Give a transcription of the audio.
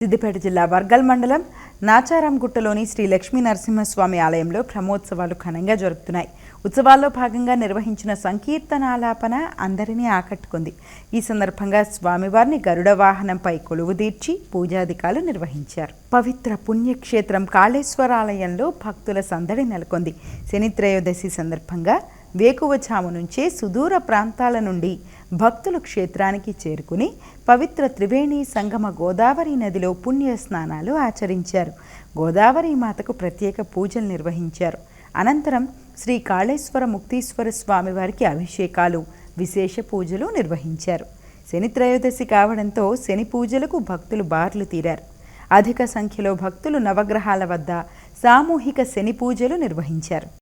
సిద్దిపేట జిల్లా వర్గల్ మండలం నాచారంగుట్టలోని శ్రీ లక్ష్మీ నరసింహస్వామి ఆలయంలో బ్రహ్మోత్సవాలు ఘనంగా జరుగుతున్నాయి ఉత్సవాల్లో భాగంగా నిర్వహించిన సంకీర్తనాలాపన అందరినీ ఆకట్టుకుంది. ఈ సందర్భంగా స్వామివారిని గరుడ వాహనంపై కొలువుదీర్చి పూజాధికాలు నిర్వహించారు. పవిత్ర పుణ్యక్షేత్రం కాళేశ్వరాలయంలో భక్తుల సందడి నెలకొంది. శని త్రయోదశి సందర్భంగా వేకువఛాము నుంచే సుదూర ప్రాంతాల నుండి భక్తులు క్షేత్రానికి చేరుకుని పవిత్ర త్రివేణి సంగమ గోదావరి నదిలో పుణ్య స్నానాలు ఆచరించారు. గోదావరి మాతకు ప్రత్యేక పూజలు నిర్వహించారు. అనంతరం శ్రీ కాళేశ్వర ముక్తీశ్వర స్వామివారికి అభిషేకాలు విశేష పూజలు నిర్వహించారు. శని త్రయోదశి కావడంతో శని పూజలకు భక్తులు బార్లు తీరారు. అధిక సంఖ్యలో భక్తులు నవగ్రహాల వద్ద సామూహిక శని పూజలు నిర్వహించారు.